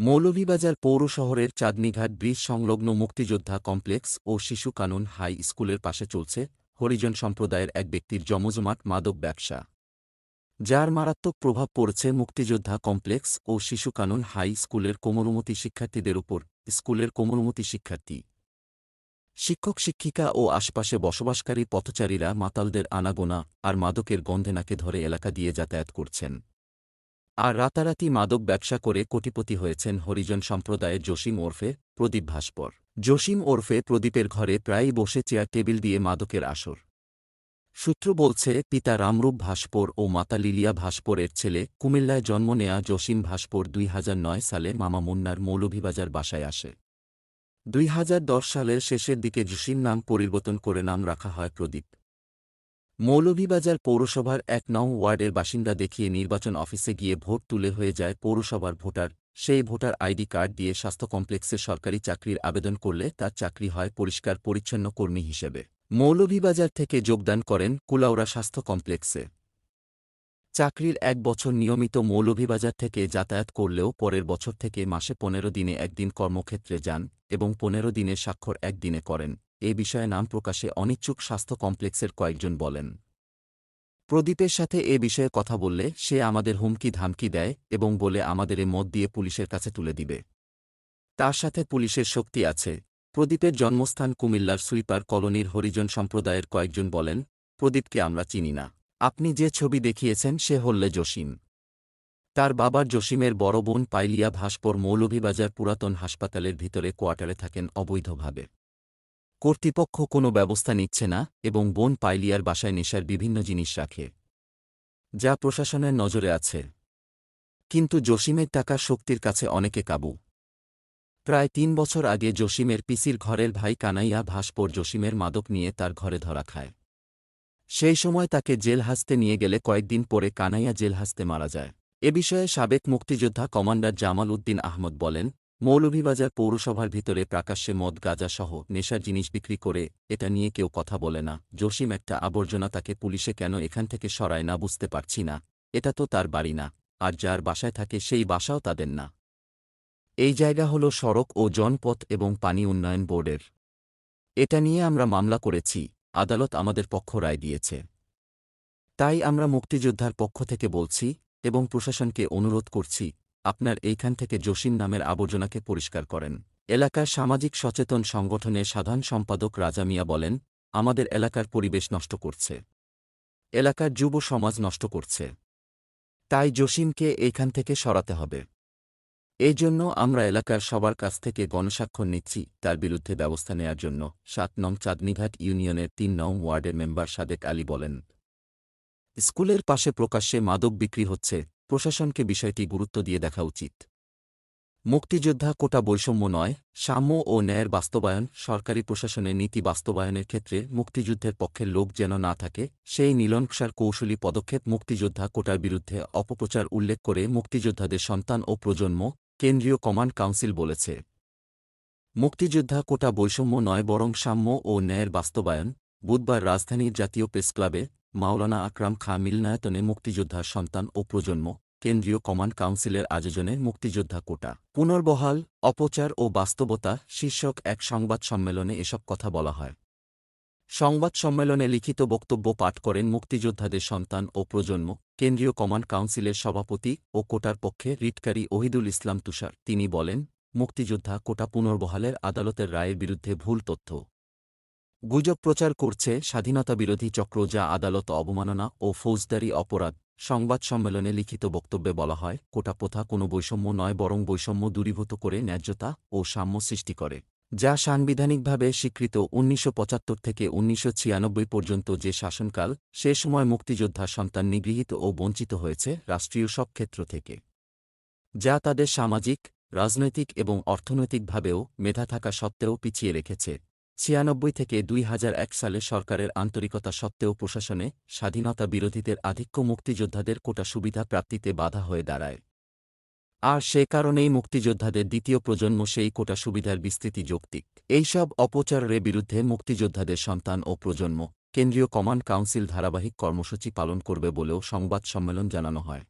মৌলভীবাজার পৌর শহরের চাঁদনীঘাট ব্রিজ সংলগ্ন মুক্তিযোদ্ধা কমপ্লেক্স ও শিশু কানুন হাই স্কুলের পাশে চলছে হরিজন সম্প্রদায়ের এক ব্যক্তির জমজমাট মাদক ব্যবসা। যার মারাত্মক প্রভাব পড়েছে মুক্তিযোদ্ধা কমপ্লেক্স ও শিশু কানুন হাই স্কুলের কোমরমতি শিক্ষার্থীদের উপর, স্কুলের কোমরমতি শিক্ষার্থী। শিক্ষক, শিক্ষিকা ও আশপাশে বসবাসকারী পথচারীরা মাতালদের আনাগোনা আর মাদকের গন্ধে নাকে ধরে এলাকা দিয়ে যাতায়াত করছেন। আর রাতারাতি মাদক ব্যবসা করে কোটিপতি হয়েছেন হরিজন সম্প্রদায়ের জসিম ওরফে প্রদীপ ভাস্কর। জসিম ওরফে প্রদীপের ঘরে প্রায়ই বসে চেয়ার টেবিল দিয়ে মাদকের আসর। সূত্র বলছে, পিতা রামরূপ ভাস্কর ও মাতা লিলিয়া ভাস্করের ছেলে কুমিল্লায় জন্ম নেয়া জসিম ভাস্কর দুই সালে মামা মুন্নার মৌলভীবাজার বাসায় আসে। দুই সালের শেষের দিকে জসিম নাম পরিবর্তন করে নাম রাখা হয় প্রদীপ। মৌলভীবাজার পৌরসভার এক নং ওয়ার্ডের বাসিন্দা দেখিয়ে নির্বাচন অফিসে গিয়ে ভোট তুলে হয়ে যায় পৌরসভার ভোটার। সেই ভোটার আইডি কার্ড দিয়ে স্বাস্থ্য কমপ্লেক্সে সরকারি চাকরির আবেদন করলে তার চাকরি হয় পরিষ্কার পরিচ্ছন্ন কর্মী হিসেবে। মৌলভীবাজার থেকে যোগদান করেন কুলাউড়া স্বাস্থ্য কমপ্লেক্সে। চাকরির এক বছর নিয়মিত মৌলভীবাজার থেকে যাতায়াত করলেও পরের বছর থেকে মাসে পনেরো দিনে একদিন কর্মক্ষেত্রে যান এবং পনেরো দিনের স্বাক্ষর একদিনে করেন। এ বিষয়ে নাম প্রকাশে অনিচ্ছুক স্বাস্থ্য কমপ্লেক্সের কয়েকজন বলেন। প্রদীপের সাথে এ বিষয়ে কথা বললে সে আমাদের হুমকি ধামকি দেয় এবং বলে আমাদের এ মত দিয়ে পুলিশের কাছে তুলে দিবে। তার সাথে পুলিশের শক্তি আছে। প্রদীপের জন্মস্থান কুমিল্লার সুইপার কলোনির হরিজন সম্প্রদায়ের কয়েকজন বলেন, প্রদীপকে আমরা চিনি না। আপনি যে ছবি দেখিয়েছেন সে হল্লে জসিম। তার বাবার জসিমের বড় বোন পাইলিয়া ভাস্কর মৌলভীবাজার পুরাতন হাসপাতালের ভিতরে কোয়ার্টারে থাকেন অবৈধভাবে। কর্তৃপক্ষ কোনো ব্যবস্থা নিচ্ছে না এবং বোন পাইলিয়ার বাসায় নেশার বিভিন্ন জিনিস রাখে, যা প্রশাসনের নজরে আছে। কিন্তু জসিমের টাকা শক্তির কাছে অনেকে কাবু। প্রায় তিন বছর আগে জসিমের পিসির ঘরের ভাই কানাইয়া ভাস্পর জসিমের মাদক নিয়ে তার ঘরে ধরা খায়। সেই সময় তাকে জেল হাসতে নিয়ে গেলে কয়েকদিন পরে কানাইয়া জেল হাসতে মারা যায়। এ বিষয়ে সাবেক মুক্তিযোদ্ধা কমান্ডার জামাল উদ্দিন আহমদ বলেন মৌলভীবাজার পৌরসভার ভিতরে প্রকাশ্যে মদ গাঁজাসহ নেশার জিনিস বিক্রি করে এটা নিয়ে কেউ কথা বলে না। জসিম একটা আবর্জনা তাকে পুলিশে কেন এখান থেকে সরায় না বুঝতে পারছি না। এটা তো তার বাড়ি না, আর যার বাসায় থাকে সেই বাসাও তাদের না। এই জায়গা হল সড়ক ও জনপথ এবং পানি উন্নয়ন বোর্ডের। এটা নিয়ে আমরা মামলা করেছি, আদালত আমাদের পক্ষ রায় দিয়েছে। তাই আমরা মুক্তিযোদ্ধার পক্ষ থেকে বলছি এবং প্রশাসনকে অনুরোধ করছি আপনার এইখান থেকে জসিম নামের আবর্জনাকে পরিষ্কার করেন। এলাকার সামাজিক সচেতন সংগঠনের সাধারণ সম্পাদক রাজা মিয়া বলেন, আমাদের এলাকার পরিবেশ নষ্ট করছে। এলাকার যুব সমাজ নষ্ট করছে। তাই জসিমকে এইখান থেকে সরাতে হবে। এই জন্য আমরা এলাকার সবার কাছ থেকে গণস্বাক্ষর নিচ্ছি। তার বিরুদ্ধে ব্যবস্থা নেয়ার জন্য সাত নং চাঁদনীঘাট ইউনিয়নের তিন নং ওয়ার্ডের মেম্বার সাদেক আলী বলেন, স্কুলের পাশে প্রকাশ্যে মাদক বিক্রি হচ্ছে। প্রশাসনকে বিষয়টি গুরুত্ব দিয়ে দেখা উচিত। মুক্তিযোদ্ধা কোটা বৈষম্য নয়, সাম্য ও ন্যায়ের বাস্তবায়ন, সরকারি প্রশাসনের নীতি বাস্তবায়নের ক্ষেত্রে মুক্তিযুদ্ধের পক্ষের লোক যেন না থাকে, সেই নীলনকষার কৌশলী পদক্ষেপ মুক্তিযোদ্ধা কোটার বিরুদ্ধে অপপ্রচার উল্লেখ করে মুক্তিযোদ্ধাদের সন্তান ও প্রজন্ম, কেন্দ্রীয় কমান্ড কাউন্সিল বলেছে। মুক্তিযোদ্ধা কোটা বৈষম্য নয় বরং সাম্য ও ন্যায়ের বাস্তবায়ন, বুধবার রাজধানীর জাতীয় প্রেসক্লাবে মাওলানা আকরাম খাঁ মিলনায়তনে মুক্তিযোদ্ধার সন্তান ও প্রজন্ম, কেন্দ্রীয় কমান্ড কাউন্সিলের আয়োজনে মুক্তিযোদ্ধা কোটা। পুনর্বহাল, অপচার ও বাস্তবতা শীর্ষক এক সংবাদ সম্মেলনে এসব কথা বলা হয়। সংবাদ সম্মেলনে লিখিত বক্তব্য পাঠ করেন মুক্তিযোদ্ধাদের সন্তান ও প্রজন্ম, কেন্দ্রীয় কমান্ড কাউন্সিলের সভাপতি ও কোটার পক্ষে রিটকারী ওহিদুল ইসলাম তুষার। তিনি বলেন, মুক্তিযোদ্ধা কোটা পুনর্বহালের আদালতের রায়ের বিরুদ্ধে ভুল তথ্য। গুজব প্রচার করছে স্বাধীনতা বিরোধী চক্র যা আদালত অবমাননা ও ফৌজদারি অপরাধ সংবাদ সম্মেলনে লিখিত বক্তব্যে বলা হয়, কোটা প্রথা কোনো বৈষম্য নয়, বরং বৈষম্য দূরীভূত করে ন্যায্যতা ও সাম্য সৃষ্টি করে, যা সাংবিধানিকভাবে স্বীকৃত উনিশশো পঁচাত্তর থেকে উনিশশো ছিয়ানব্বই পর্যন্ত যে শাসনকাল, সে সময় মুক্তিযোদ্ধা সন্তান নিগৃহীত ও বঞ্চিত হয়েছে রাষ্ট্রীয় সব ক্ষেত্র থেকে। যা তাদের সামাজিক, রাজনৈতিক এবং অর্থনৈতিকভাবেও মেধা থাকা সত্ত্বেও পিছিয়ে রেখেছে। ছিয়ানব্বই থেকে দুই হাজার এক সালে সরকারের আন্তরিকতা সত্ত্বেও প্রশাসনে স্বাধীনতা বিরোধীদের আধিক্য মুক্তিযোদ্ধাদের কোটা সুবিধা প্রাপ্তিতে বাধা হয়ে দাঁড়ায়। আর সে কারণেই মুক্তিযোদ্ধাদের দ্বিতীয় প্রজন্ম সেই কোটা সুবিধার বিস্তৃতি যৌক্তিক। এইসব অপচারের বিরুদ্ধে মুক্তিযোদ্ধাদের সন্তান ও প্রজন্ম, কেন্দ্রীয় কমান্ড কাউন্সিল ধারাবাহিক কর্মসূচি পালন করবে বলেও সংবাদ সম্মেলন জানানো হয়।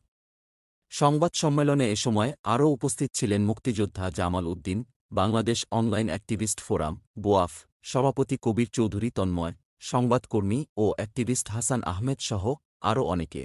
সংবাদ সম্মেলনে এ সময় আরও উপস্থিত ছিলেন মুক্তিযোদ্ধা Jamal Uddin, Bangladesh online activist forum, বোয়াফ সভাপতি কবির চৌধুরী তন্ময় সংবাদকর্মী ও অ্যাক্টিভিস্ট হাসান আহমেদ সহ আরও অনেকে।